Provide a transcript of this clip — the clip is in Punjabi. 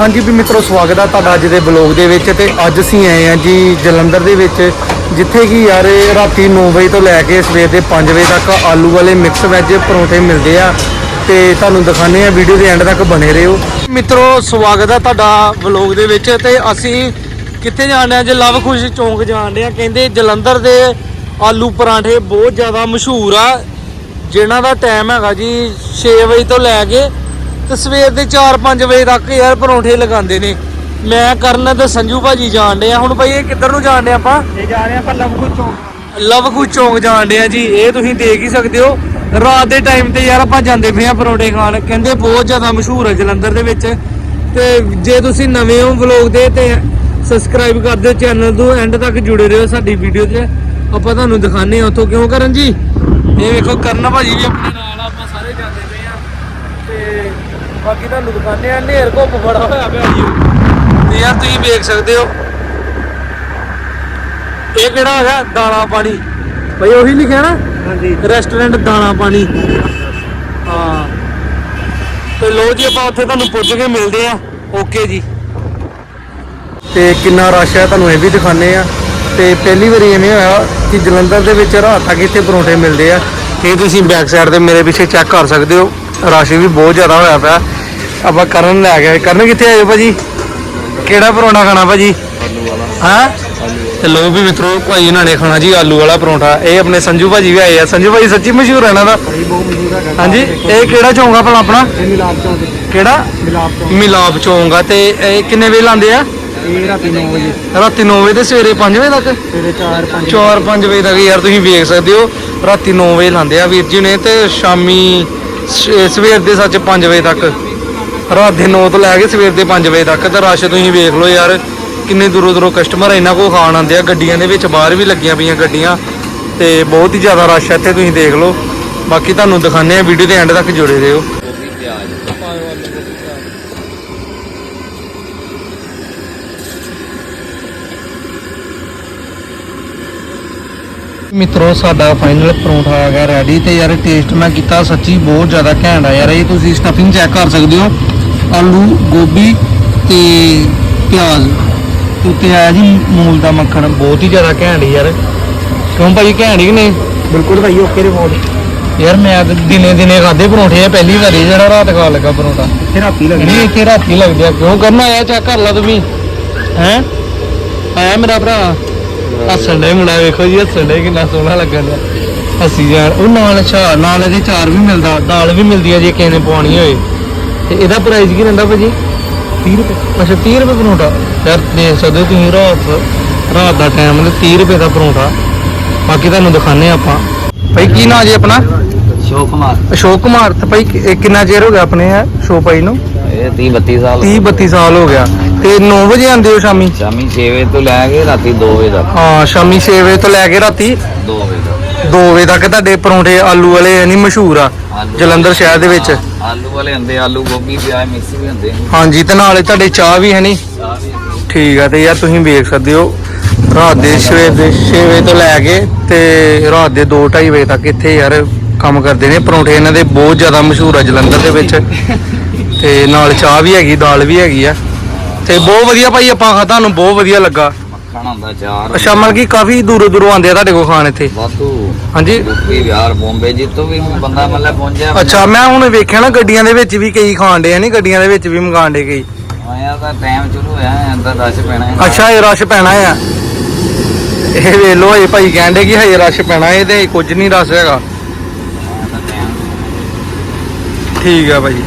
ਹਾਂਜੀ ਵੀ ਮਿੱਤਰੋ, ਸਵਾਗਤ ਆ ਤੁਹਾਡਾ ਅੱਜ ਦੇ ਬਲੌਗ ਦੇ ਵਿੱਚ ਤੇ ਅੱਜ ਅਸੀਂ ਆਏ ਆ ਜੀ ਜਲੰਧਰ ਦੇ ਵਿੱਚ, ਜਿੱਥੇ ਕਿ ਯਾਰ ਰਾਤੀ 9 ਵਜੇ ਤੋਂ ਲੈ ਕੇ ਸਵੇਰ ਦੇ 5 ਵਜੇ ਤੱਕ ਆਲੂ ਵਾਲੇ ਮਿਕਸ ਵੈਜ ਪਰੌਂਠੇ ਮਿਲਦੇ ਆ ਤੇ ਤੁਹਾਨੂੰ ਦਿਖਾਣੇ ਆ ਵੀਡੀਓ ਦੇ ਐਂਡ ਤੱਕ ਬਣੇ ਰਹੋ। ਮਿੱਤਰੋ, ਸਵਾਗਤ ਆ ਤੁਹਾਡਾ ਬਲੌਗ ਦੇ ਵਿੱਚ ਤੇ ਅਸੀਂ ਕਿੱਥੇ ਜਾਣ ਆ ਜੇ ਲਵ ਖੁਸ਼ ਚੌਂਕ ਜਾਣ ਆ ਕਹਿੰਦੇ ਜਲੰਧਰ ਦੇ ਆਲੂ ਪਰਾਂਠੇ ਬਹੁਤ ਜ਼ਿਆਦਾ ਮਸ਼ਹੂਰ ਆ, ਜਿਨ੍ਹਾਂ ਦਾ ਟਾਈਮ ਹੈਗਾ ਜੀ 6 ਵਜੇ ਤੋਂ ਲੈ ਕੇ ਤੇ ਸਵੇਰ ਦੇ 4-5 ਵਜੇ ਤੱਕ ਯਾਰ ਪਰੌਂਠੇ ਲਗਾਉਂਦੇ ਨੇ। ਮੈਂ ਕਰਨ ਤੇ ਸੰਜੂ ਭਾਜੀ ਜਾਣ ਡਿਆ। ਹੁਣ ਭਾਈ ਇਹ ਕਿੱਧਰ ਨੂੰ ਜਾਣ ਡਿਆ ਆਪਾਂ? ਇਹ ਜਾ ਰਹੇ ਆਪਾਂ ਲੰਬੂ ਚੌਂਕ। ਲਵਖੂ ਚੌਂਕ ਜਾਣ ਡਿਆ ਜੀ। ਇਹ ਤੁਸੀਂ ਦੇਖ ਹੀ ਸਕਦੇ ਹੋ। ਰਾਤ ਦੇ ਟਾਈਮ ਤੇ ਯਾਰ ਆਪਾਂ ਜਾਂਦੇ ਪਏ ਆ ਪਰੌਂਠੇ ਖਾਣ। ਕਹਿੰਦੇ ਬਹੁਤ ਜ਼ਿਆਦਾ ਮਸ਼ਹੂਰ ਹੈ ਜਲੰਧਰ ਦੇ ਵਿੱਚ। ਤੇ ਜੇ ਤੁਸੀਂ ਨਵੇਂ ਹੋ ਵਲੌਗ ਦੇ ਤੇ ਸਬਸਕ੍ਰਾਈਬ ਕਰ ਦਿਓ ਚੈਨਲ ਨੂੰ। ਐਂਡ ਤੱਕ ਜੁੜੇ ਰਹੋ ਸਾਡੀ ਵੀਡੀਓ 'ਚ ਆਪਾਂ ਤੁਹਾਨੂੰ ਦਿਖਾਣੇ ਆ ਉੱਥੋਂ ਕਿਉਂ ਕਰਨ ਜੀ। ਇਹ ਵੇਖੋ ਕਰਨ ਭਾਜੀ ਵੀ ਆਪਣੇ ਨਾਲ ਆ, ਆਪਾਂ ਸਾਰੇ ਜਾਂਦੇ ਪਏ ਆ ਤੇ ਬਾਕੀ ਤੁਹਾਨੂੰ ਦਿਖਾਣੇ ਆ ਨੇਰ ਘੁੱਪ ਬੜਾ ਹੋਇਆ ਪਿਆ ਜੀ। ਤੇ ਯਾਰ ਤੁਸੀਂ ਵੇਖ ਸਕਦੇ ਹੋ। ਇਹ ਕਿਹੜਾ ਹੈਗਾ? ਦਾਣਾ ਪਾਣੀ। ਬਈ ਉਹੀ ਲਿਖਿਆ ਨਾ? ਹਾਂਜੀ। ਰੈਸਟੋਰੈਂਟ ਦਾਣਾ ਪਾਣੀ। ਹਾਂ। ਤੇ ਲੋ ਜੀ ਆਪਾਂ ਉੱਥੇ ਤੁਹਾਨੂੰ ਪੁੱਜ ਕੇ ਮਿਲਦੇ ਆ ਓਕੇ ਜੀ। ਤੇ ਕਿੰਨਾ ਰਸ਼ ਹੈ ਤੁਹਾਨੂੰ ਇਹ ਵੀ ਦਿਖਾਣੇ ਆ ਤੇ ਪਹਿਲੀ ਵਾਰੀ ਐਵੇਂ ਹੋਇਆ ਕਿ ਜਲੰਧਰ ਦੇ ਵਿੱਚ ਰਾਤ ਤੱਕ ਇੱਥੇ ਪਰੌਂਠੇ ਮਿਲਦੇ ਆ। ਇਹ ਤੁਸੀਂ ਬੈਕ ਸਾਈਡ ਤੇ ਮੇਰੇ ਪਿੱਛੇ ਚੈੱਕ ਕਰ ਸਕਦੇ ਹੋ। ਰਸ਼ ਵੀ ਬਹੁਤ ਜ਼ਿਆਦਾ ਹੋਇਆ ਪਿਆ। ਆਪਾਂ ਕਰਨ ਲੈ ਗਏ। ਕਰਨ ਕਿੱਥੇ ਆਏ ਭਾਜੀ? ਕਿਹੜਾ ਪਰੌਂਠਾ ਖਾਣਾ ਭਾਜੀ? ਹਾਂ? ਤੇ ਲੋ ਵੀ ਮਿੱਤਰੋ ਭਾਈ ਇਹਨਾਂ ਨੇ ਖਾਣਾ ਜੀ ਆਲੂ ਵਾਲਾ ਪਰੌਂਠਾ। ਇਹ ਆਪਣੇ ਸੰਜੂ ਭਾਜੀ ਵੀ ਆਏ ਆ। ਸੰਜੂ ਭਾਜੀ ਸੱਚੀ ਮਸ਼ਹੂਰ ਹੈ ਇਹਨਾਂ ਦਾ। ਹਾਂਜੀ ਇਹ ਕਿਹੜਾ ਚੌਂਕ ਆ ਭਲਾ ਆਪਣਾ? ਇਹ ਮਿਲਾਪ ਚੌਂਕ। ਕਿਹੜਾ? ਮਿਲਾਪ ਚੌਂਕ। ਮਿਲਾਪ ਚੌਂਕ ਆ। ਤੇ ਇਹ ਕਿੰਨੇ ਵੇ ਲਾਉਂਦੇ ਆ? ਰਾਤੀ 9 ਵਜੇ। ਰਾਤੀ 9 ਵਜੇ ਤੇ ਸਵੇਰੇ 5 ਵਜੇ ਤੱਕ? ਸਵੇਰੇ 4 5 4 5 ਵਜੇ ਤੱਕ। ਯਾਰ ਤੁਸੀਂ ਵੇਖ ਸਕਦੇ ਹੋ। ਰਾਤੀ 9 ਵਜੇ ਲਾਉਂਦੇ ਆ ਵੀਰ ਜੀ ਨੇ। ਤੇ ਸ਼ਾਮੀ ਸਵੇਰ ਦੇ ਸੱਚ 5 ਵਜੇ ਤੱਕ। ਰਾਤ ਦੇ 9 ਤੋਂ ਲੈ ਕੇ ਸਵੇਰ ਦੇ 5 ਵਜੇ ਤੱਕ। ਤਾਂ ਰਸ਼ ਤੁਸੀਂ ਵੇਖ ਲਓ ਯਾਰ, ਕਿੰਨੇ ਦੂਰੋਂ ਦੂਰੋਂ ਕਸਟਮਰ ਇਹਨਾਂ ਕੋਲ ਖਾਣ ਆਉਂਦੇ ਆ। ਗੱਡੀਆਂ ਦੇ ਵਿੱਚ ਬਾਹਰ ਵੀ ਲੱਗੀਆਂ ਪਈਆਂ ਗੱਡੀਆਂ। ਤੇ ਬਹੁਤ ਹੀ ਜ਼ਿਆਦਾ ਰਸ਼ ਹੈ ਇੱਥੇ, ਤੁਸੀਂ ਦੇਖ ਲਓ। ਬਾਕੀ ਤੁਹਾਨੂੰ ਦਿਖਾਣੇ ਆ ਵੀਡੀਓ ਦੇ ਐਂਡ ਤੱਕ ਜੁੜੇ ਰਹੋ। ਮਿੱਤਰੋ ਸਾਡਾ ਫਾਈਨਲ ਪਰੌਂਠਾ ਆ ਗਿਆ ਰੈਡੀ ਤੇ ਯਾਰ ਟੇਸਟ ਮੈਂ ਕੀਤਾ ਸੱਚੀ ਬਹੁਤ ਜ਼ਿਆਦਾ ਘੈਂਟ ਆ। ਯਾਰ ਇਹ ਤੁਸੀਂ ਸਟਫਿੰਗ ਚੈੱਕ ਕਰ ਸਕਦੇ ਹੋ। ਆਲੂ ਗੋਭੀ ਤੇ ਪਿਆਜ਼। ਉੱਤੇ ਆਇਆ ਜੀ ਮੂਲ ਦਾ ਮੱਖਣ। ਬਹੁਤ ਹੀ ਜ਼ਿਆਦਾ ਘੈਂਟ ਯਾਰ। ਕਿਉਂ ਭਾਈ ਘੈਂਟ ਹੀ ਨੇ ਬਿਲਕੁਲ ਭਾਈ ਓਕੇ ਰਿਪੋਰਟ ਯਾਰ ਮੈਂ ਤਾਂ ਦਿਨੇ ਦਿਨੇ ਖਾਦੇ ਪਰੌਂਠੇ ਆ ਪਹਿਲੀ ਵਾਰੀ ਜਿਹੜਾ ਰਾਤ ਖਾ ਲੱਗਾ ਪਰੌਂਠਾ। ਇੱਥੇ ਰਾਤੀ ਨਹੀਂ ਇੱਥੇ ਰਾਤੀ ਲੱਗਦੇ ਆ। ਕਿਉਂ ਕਰਨਾ ਆਇਆ? ਚੈੱਕ ਕਰ ਲਾ ਤੂੰ ਵੀ। ਹੈ? ਆਇਆ ਮੇਰਾ ਭਰਾ। ਹੱਸਣ ਦੇ ਮੁੰਡਾ ਵੇਖੋ ਜੀ ਹੱਸਣ ਦੇ ਕਿੰਨਾ ਸੋਹਣਾ ਲੱਗਣ ਦਾ ਹੱਸੀ ਜਾਣ। ਉਹ ਨਾਲ ਅੱਛਾ ਨਾਲ ਇਹਦੇ ਚਾਰ ਵੀ ਮਿਲਦਾ ਦਾਲ ਵੀ ਮਿਲਦੀ ਆ ਜੇ ਕਿਸੇ ਨੇ ਪਵਾਉਣੀ ਹੋਏ। ਤੇ ਇਹਦਾ ਪ੍ਰਾਈਸ ਕੀ ਰਹਿੰਦਾ ਭਾਜੀ? 30 ਰੁਪਏ। ਅੱਛਾ 30 ਰੁਪਏ ਪਰੌਂਠਾ। ਯਾਰ ਦੇਖ ਸਕਦੇ ਹੋ ਤੁਸੀਂ ਰਾਤ ਰਾਤ ਦਾ ਟਾਈਮ ਤੇ 30 ਰੁਪਏ ਦਾ ਪਰੌਂਠਾ। ਬਾਕੀ ਤੁਹਾਨੂੰ ਦਿਖਾਣੇ ਆਪਾਂ। ਭਾਈ ਕੀ ਨਾਂ ਜੀ ਆਪਣਾ? ਸ਼ੋਕ ਕੁਮਾਰ। ਅਸ਼ੋਕ ਕੁਮਾਰ। ਤੇ ਭਾਈ ਕਿੰਨਾ ਚਿਰ ਹੋ ਗਿਆ ਆਪਣੇ ਆ ਸ਼ੋ ਭਾਈ ਨੂੰ? ਇਹ 30 32 ਸਾਲ 30 32 ਸਾਲ ਹੋ ਗਿਆ। ਤੇ 9 ਵਜੇ ਆਉਂਦੇ ਹੋ ਸ਼ਾਮੀ? ਸ਼ਾਮੀ 6 ਵਜੇ ਤੋਂ ਲੈ ਕੇ ਰਾਤੀ 2 ਵਜੇ ਤੱਕ। ਹਾਂ ਸ਼ਾਮੀ 6 ਵਜੇ ਤੋਂ ਲੈ ਕੇ ਰਾਤੀ 2 ਵਜੇ ਤੱਕ। 2 ਵਜੇ ਤੱਕ ਤੁਹਾਡੇ ਪਰੌਂਠੇ ਆਲੂ ਵਾਲੇ ਨਹੀਂ ਮਸ਼ਹੂਰ ਆ ਆਲੂ ਜਲੰਧਰ ਸ਼ਹਿਰ ਦੇ ਵਿੱਚ। ਹਾਂ, ਆਲੂ ਵਾਲੇ ਹੁੰਦੇ ਆਲੂ ਗੋਭੀ ਪਿਆਜ਼ ਮਿਕਸ ਵੀ ਹੁੰਦੇ ਹਾਂਜੀ ਤੇ ਨਾਲੇ ਤੁਹਾਡੇ ਚਾਹ ਵੀ ਹੈ ਨਹੀਂ ਚਾਹ ਵੀ ਹੁੰਦੀ। ਠੀਕ ਆ ਤੇ ਯਾਰ ਤੁਸੀਂ ਵੇਖ ਸਕਦੇ ਹੋ ਰਾਤ ਦੇ ਸਵੇਰ ਦੇ 6 ਵਜੇ ਤੋਂ ਲੈ ਕੇ ਤੇ ਰਾਤ ਦੇ 2:30 ਵਜੇ ਤੱਕ ਇੱਥੇ ਯਾਰ ਕੰਮ ਕਰਦੇ ਨੇ। ਪਰੌਂਠੇ ਇਹਨਾਂ ਦੇ ਬਹੁਤ ਜ਼ਿਆਦਾ ਮਸ਼ਹੂਰ ਆ ਜਲੰਧਰ ਦੇ ਵਿੱਚ। ਤੇ ਨਾਲ ਚਾਹ ਵੀ ਹੈਗੀ ਦਾਲ ਵੀ ਹੈਗੀ ਆ। ਤੇ ਬਹੁਤ ਵਧੀਆ ਭਾਈ ਆਪਾਂ ਖਾ ਤੁਹਾਨੂੰ ਬਹੁਤ ਵਧੀਆ ਲੱਗਾ। ਮੱਖਣ ਹੁੰਦਾ ਚਾਰ ਅੱਛਾ ਮਤਲਬ ਕਿ ਕਾਫੀ ਦੂਰੋਂ ਦੂਰੋਂ ਆਉਂਦੇ ਆ ਤੁਹਾਡੇ ਕੋਲ ਖਾਣ ਇੱਥੇ। ਵਾਧੂ। ਹਾਂਜੀ। ਯੂਪੀ ਬਿਹਾਰ ਬੰਬੇ ਜਿੱਤੋਂ ਵੀ ਬੰਦਾ ਮਤਲਬ ਪਹੁੰਚਿਆ ਅੱਛਾ ਮੈਂ ਹੁਣ ਵੇਖਿਆ ਨਾ ਗੱਡੀਆਂ ਦੇ ਵਿੱਚ ਵੀ ਕਈ ਖਾਣ ਡੇ ਆ ਨਹੀਂ ਗੱਡੀਆਂ ਦੇ ਵਿੱਚ ਵੀ ਮੰਗਾਣ ਡੇ ਕਈ। ਆਇਆ ਤਾਂ ਟਾਈਮ ਸ਼ੁਰੂ ਹੋਇਆ ਅੰਦਰ ਰਸ਼ ਪੈਣਾ ਹੈ। ਅੱਛਾ ਇਹ ਰਸ਼ ਪੈਣਾ ਆ। ਇਹ ਵੇਖ ਲੋ ਇਹ ਭਾਈ ਕਹਿੰਦੇ ਕਿ ਹਜੇ ਰਸ਼ ਪੈਣਾ ਇਹ ਤੇ ਕੁਝ ਨਹੀਂ ਰਸ਼ ਹੈਗਾ। ਠੀਕ ਆ ਭਾਈ।